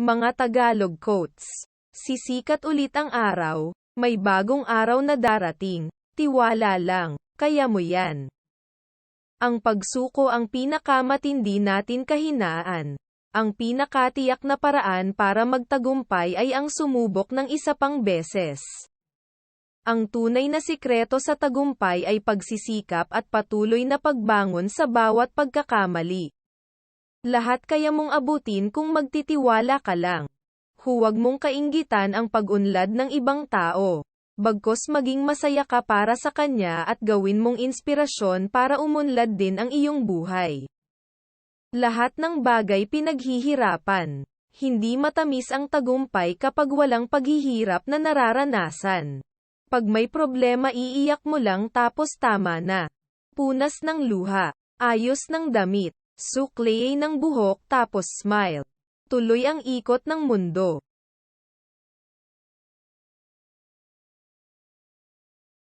Mga Tagalog quotes. Sisikat ulit ang araw, may bagong araw na darating, tiwala lang, kaya mo yan. Ang pagsuko ang pinakamatindi natin kahinaan. Ang pinakatiyak na paraan para magtagumpay ay ang sumubok ng isa pang beses. Ang tunay na sikreto sa tagumpay ay pagsisikap at patuloy na pagbangon sa bawat pagkakamali. Lahat kaya mong abutin kung magtitiwala ka lang. Huwag mong kainggitan ang pag-unlad ng ibang tao. Bagkos maging masaya ka para sa kanya at gawin mong inspirasyon para umunlad din ang iyong buhay. Lahat ng bagay pinaghihirapan. Hindi matamis ang tagumpay kapag walang paghihirap na nararanasan. Pag may problema iiyak mo lang tapos tama na. Punas ng luha. Ayos ng damit. Suklay ng buhok tapos smile. Tuloy ang ikot ng mundo.